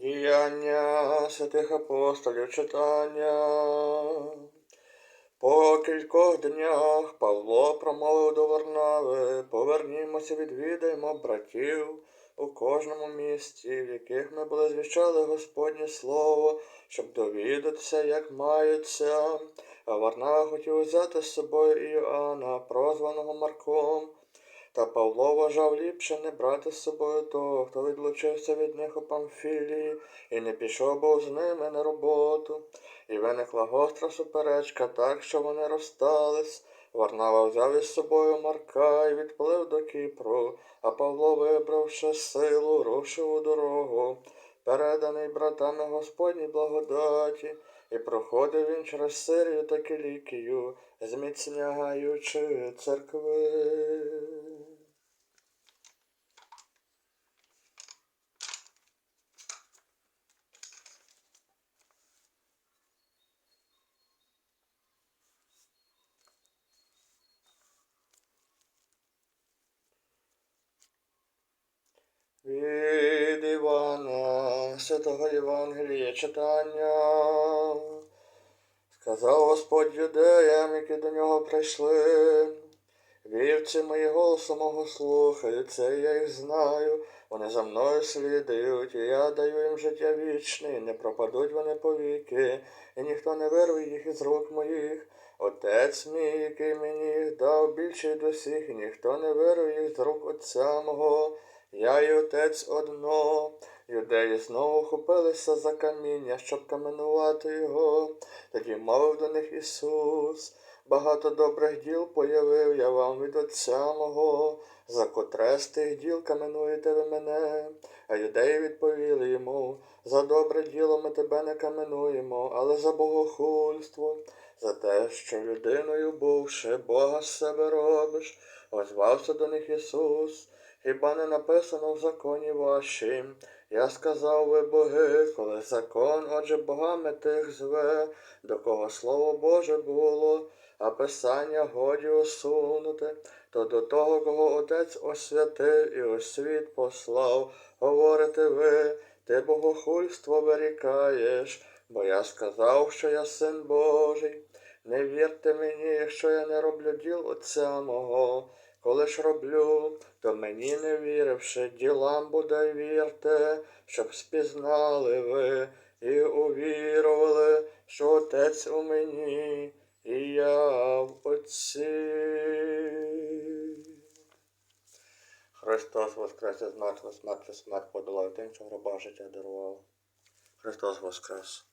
Діяння святих апостолів читання. По кількох днях Павло промовив до Варнави, повернімося, відвідаємо братів у кожному місті, в яких ми були звіщали Господнє Слово, щоб довідатися, як маються. А Варнава хотів взяти з собою Іоанна, прозваного Марком. Та Павло вважав ліпше не брати з собою того, хто відлучився від них у Памфілії і не пішов був з ними на роботу. І виникла гостра суперечка, так що вони розстались. Варнава взяв із собою Марка і відплив до Кіпру, а Павло, вибравши силу, рушив у дорогу, переданий братами Господній благодаті, і проходив він через Сирію та Кілікію, зміцняючи церкви. Від Івана, святого Євангелія читання. Сказав Господь юдеям, які до нього прийшли. Вівці мої голосу мого слухають, це я їх знаю. Вони за мною слідують, і я даю їм життя вічне, і не пропадуть вони повіки, і ніхто не вирве їх із рук моїх. Отець мій, який мені їх дав більший до всіх, і ніхто не вирве їх з рук Отця мого. Я і отець одно. Юдеї знову хопилися за каміння, щоб каменувати його. Тоді мовив до них Ісус. Багато добрих діл появив я вам від Отця мого, за котре з тих діл каменуєте ви мене. А юдеї відповіли йому, за добре діло ми тебе не каменуємо, але за богохульство, за те, що людиною бувши, Бога з себе робиш, озвався до них Ісус. Хіба не написано в законі вашім? Я сказав ви боги, коли закон, отже богами тих зве, до кого слово Боже було, а писання годі усунути, то до того, кого Отець освятив і у світ послав, говорите ви, ти богохульство вирікаєш, бо я сказав, що я син Божий. Не вірте мені, якщо я не роблю діл Отця мого. Коли ж роблю, то мені не віривши, ділам бодай вірте, щоб спізнали ви і увірували, що Отець у мені, і я в Отці. Христос Воскрес із мертвих смертю смерть подолав тим, що гроба життя дарував. Христос Воскрес.